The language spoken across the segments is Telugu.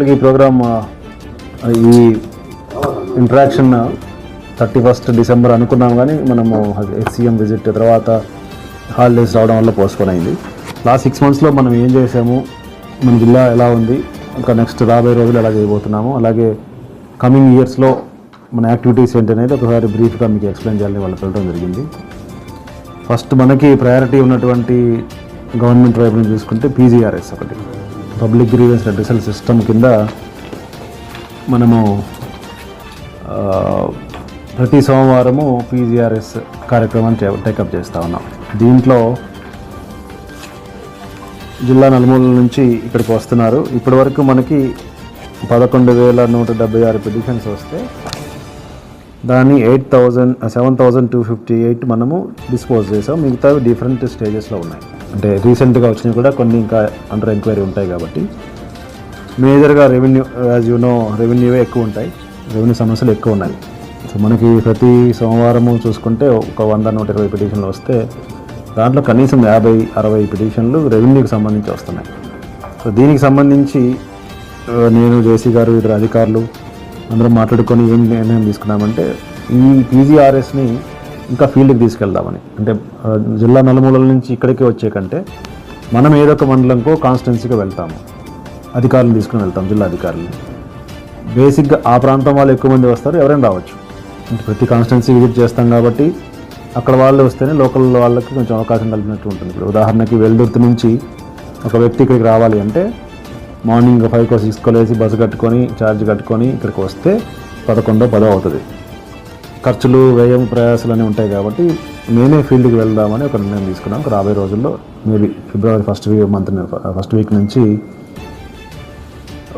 ఈ ప్రోగ్రామ్ ఈ ఇంట్రాక్షన్ థర్టీ ఫస్ట్ డిసెంబర్ అనుకున్నాం కానీ మనము హెచ్సిఎం విజిట్ తర్వాత హాలిడేస్ రావడం వల్ల పోస్ట్పోన్ అయింది. లాస్ట్ సిక్స్ మంత్స్లో మనం ఏం చేసాము మన జిల్లా ఎలా ఉంది ఇంకా నెక్స్ట్ రాబోయే రోజులు ఎలా చేయబోతున్నాము అలాగే కమింగ్ ఇయర్స్లో మన యాక్టివిటీస్ ఏంటి అనేది ఒకసారి బ్రీఫ్గా మీకు ఎక్స్ప్లెయిన్ చేయాలని వాళ్ళు పెట్టడం జరిగింది. ఫస్ట్ మనకి ప్రయారిటీ ఉన్నటువంటి గవర్నమెంట్ వైపు నుంచి చూసుకుంటే పీజీఆర్ఎస్ ఒకటి. పబ్లిక్ గ్రీవెన్స్ రెడ్యూసల్ సిస్టమ్ కింద మనము ప్రతి సోమవారము పీజీఆర్ఎస్ కార్యక్రమాన్ని టేకప్ చేస్తూ ఉన్నాం. దీంట్లో జిల్లా నలుమూల నుంచి ఇక్కడికి వస్తున్నారు. ఇప్పటి వరకు మనకి పదకొండు వేల నూట డెబ్బై ఆరు పిటిషన్స్ వస్తే దాన్ని eight thousand seven thousand two fifty eight మనము డిస్పోజ్ చేసాం. మిగతావి డిఫరెంట్ స్టేజెస్లో ఉన్నాయి. అంటే రీసెంట్గా వచ్చినవి కూడా కొన్ని ఇంకా అండర్ ఎంక్వైరీ ఉంటాయి కాబట్టి. మేజర్గా రెవెన్యూ యాజ్ యూ నో రెవెన్యూవే ఎక్కువ ఉంటాయి. రెవెన్యూ సమస్యలు ఎక్కువ ఉన్నాయి. సో మనకి ప్రతి సోమవారము చూసుకుంటే ఒక వంద నూట ఇరవై పిటిషన్లు వస్తే దాంట్లో కనీసం యాభై అరవై పిటిషన్లు రెవెన్యూకి సంబంధించి వస్తున్నాయి. సో దీనికి సంబంధించి నేను జేసీ గారు ఇద్దరు అధికారులు అందరం మాట్లాడుకొని ఏం నిర్ణయం తీసుకున్నామంటే ఈ పీజీఆర్ఎస్ని ఇంకా ఫీల్డ్కి తీసుకెళ్దామని. అంటే జిల్లా నలుమూలల నుంచి ఇక్కడికి వచ్చే కంటే మనం ఏదో ఒక మండలంకో కాన్స్టిట్యున్సీకి వెళ్తాము. అధికారులు తీసుకుని వెళ్తాం జిల్లా అధికారులు బేసిక్గా ఆ ప్రాంతం వాళ్ళు ఎక్కువ మంది వస్తారు ఎవరైనా రావచ్చు. అంటే ప్రతి కాన్స్టిట్యున్సీ విజిట్ చేస్తాం కాబట్టి అక్కడ వాళ్ళు వస్తేనే లోకల్ వాళ్ళకి కొంచెం అవకాశం కలిగినట్టు ఉంటుంది. ఇప్పుడు ఉదాహరణకి వెల్దుర్తి నుంచి ఒక వ్యక్తి ఇక్కడికి రావాలి అంటే మార్నింగ్ ఫైవ్కో సిక్స్కో లేసి బస్సు కట్టుకొని ఛార్జ్ కట్టుకొని ఇక్కడికి వస్తే పదకొండో పదో అవుతుంది. ఖర్చులు వ్యయం ప్రయాసాలు అన్నీ ఉంటాయి కాబట్టి నేనే ఫీల్డ్కి వెళ్దామని ఒక నిర్ణయం తీసుకున్నాం ఒక రాబోయే రోజుల్లో maybe February first week month first week నుంచి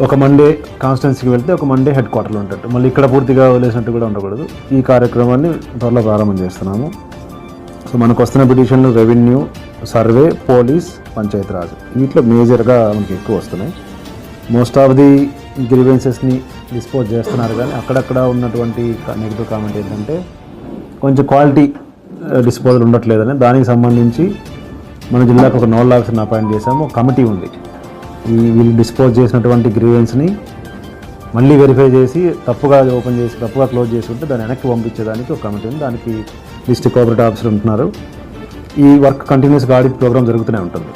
ఒక మండే కాన్స్టెన్సీకి వెళ్తే ఒక మండే హెడ్ క్వార్టర్లో ఉంటాడు మళ్ళీ ఇక్కడ పూర్తిగా వదిలేసినట్టు కూడా ఉండకూడదు. ఈ కార్యక్రమాన్ని త్వరలో ప్రారంభం చేస్తున్నాము. సో మనకు వస్తున్న పిటిషన్లు రెవెన్యూ సర్వే పోలీస్ పంచాయతీరాజ్. వీటిలో మేజర్గా మనకి ఎక్కువ వస్తున్నాయి. మోస్ట్ ఆఫ్ ది గ్రీవెన్సెస్ని డిస్పోజ్ చేస్తున్నారు కానీ అక్కడక్కడ ఉన్నటువంటి నెగిటివ్ కామెంట్ ఏంటంటే కొంచెం క్వాలిటీ డిస్పోజల్ uh, ఉండట్లేదని. దానికి సంబంధించి మన జిల్లాకు ఒక నోడల్ ఆఫీసర్ని అపాయింట్ చేశాము. ఒక కమిటీ ఉంది. ఈ వీళ్ళు డిస్పోజ్ చేసినటువంటి గ్రీవెన్స్ని మళ్ళీ వెరిఫై చేసి తప్పుగా ఓపెన్ చేసి తప్పుగా క్లోజ్ చేసి ఉంటే దాన్ని వెనక్కి పంపించేదానికి ఒక కమిటీ ఉంది. దానికి డిస్ట్రిక్ట్ కోఆపరేటివ్ ఆఫీసర్ ఉంటున్నారు. ఈ వర్క్ కంటిన్యూస్గా ఆడిట్ ప్రోగ్రామ్ జరుగుతూనే ఉంటుంది.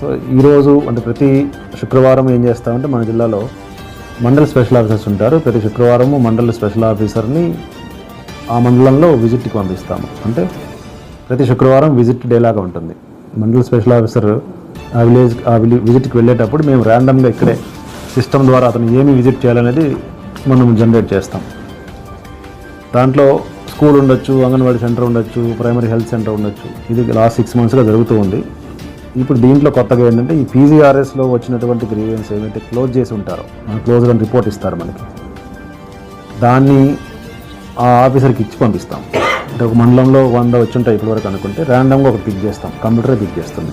సో ఈరోజు అంటే ప్రతి శుక్రవారం ఏం చేస్తామంటే మన జిల్లాలో మండల స్పెషల్ ఆఫీసర్స్ ఉంటారు. ప్రతి శుక్రవారము మండల స్పెషల్ ఆఫీసర్ని ఆ మండలంలో విజిట్కి పంపిస్తాము. అంటే ప్రతి శుక్రవారం విజిట్ డేలాగా ఉంటుంది. మండల స్పెషల్ ఆఫీసర్ ఆ విలేజ్ ఆ విజిట్కి వెళ్ళేటప్పుడు మేము ర్యాండమ్గా ఇక్కడే సిస్టమ్ ద్వారా అతను ఏమి విజిట్ చేయాలనేది మనం జనరేట్ చేస్తాం. దాంట్లో స్కూల్ ఉండొచ్చు అంగన్వాడీ సెంటర్ ఉండొచ్చు ప్రైమరీ హెల్త్ సెంటర్ ఉండొచ్చు. ఇది లాస్ట్ సిక్స్ మంత్స్గా జరుగుతూ ఉంది. ఇప్పుడు దీంట్లో కొత్తగా ఏంటంటే ఈ పీజీఆర్ఎస్లో వచ్చినటువంటి గ్రీవెన్స్ ఏమైతే క్లోజ్ చేసి ఉంటారో క్లోజ్ అని రిపోర్ట్ ఇస్తారు మనకి. దాన్ని ఆ ఆఫీసర్కి ఇచ్చి పంపిస్తాం. అంటే ఒక మండలంలో వంద వచ్చి ఉంటాయి ఇప్పటివరకు అనుకుంటే ర్యాండమ్గా ఒకటి పిక్ చేస్తాం. కంప్యూటరే పిక్ చేస్తుంది.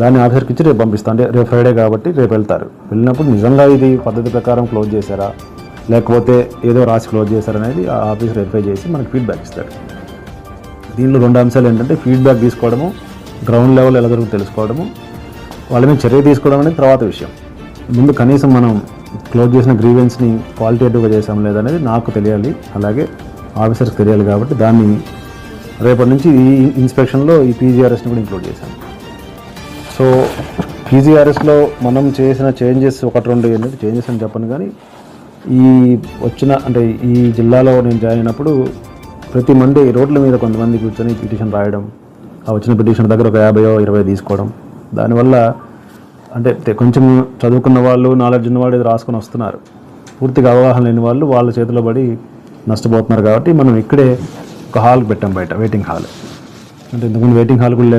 దాన్ని ఆఫీసర్కి ఇచ్చి రేపు పంపిస్తాం. అంటే రేపు ఫ్రైడే కాబట్టి రేపు వెళ్తారు. వెళ్ళినప్పుడు నిజంగా ఇది పద్ధతి ప్రకారం క్లోజ్ చేశారా? లేకపోతే ఏదో రాసి క్లోజ్ చేశారనేది ఆ ఆఫీసర్ వెరిఫై చేసి మనకి ఫీడ్బ్యాక్ ఇస్తాడు. దీనిలో రెండు అంశాలు ఏంటంటే ఫీడ్బ్యాక్ తీసుకోవడము గ్రౌండ్ లెవెల్ ఎలా జరుగుతుందో తెలుసుకోవడము వాళ్ళ మీద చర్య తీసుకోవడం అనేది తర్వాత విషయం. ముందు కనీసం మనం క్లోజ్ చేసిన గ్రీవెన్స్ని క్వాలిటేటివ్గా చేసాం లేదనేది నాకు తెలియాలి. అలాగే ఆఫీసర్స్కి తెలియాలి కాబట్టి దాన్ని రేపటి నుంచి ఈ ఇన్స్పెక్షన్లో ఈ పీజీఆర్ఎస్ని కూడా ఇంక్లూడ్ చేశాను. సో పీజీఆర్ఎస్లో మనం చేసిన చేంజెస్ ఒకటి రెండు ఏంటంటే చేంజెస్ అని చెప్పను కానీ ఈ వచ్చిన అంటే ఈ జిల్లాలో నేను జాయిన్ అయినప్పుడు ప్రతి మండే రోడ్ల మీద కొంతమంది కూర్చొని పిటిషన్ రాయడం ఆ వచ్చిన పిటిషన్ దగ్గర ఒక యాభైయో ఇరవై తీసుకోవడం. దానివల్ల అంటే కొంచెం చదువుకున్న వాళ్ళు నాలెడ్జ్ ఉన్న వాళ్ళు ఇది రాసుకొని వస్తున్నారు. పూర్తిగా అవగాహన లేని వాళ్ళు వాళ్ళ చేతిలో పడి నష్టపోతున్నారు కాబట్టి మనం ఇక్కడే ఒక హాల్ పెట్టాం బయట వెయిటింగ్ హాల్ అంటే ఇంతకుముందు వెయిటింగ్ హాల్ కూడా లేక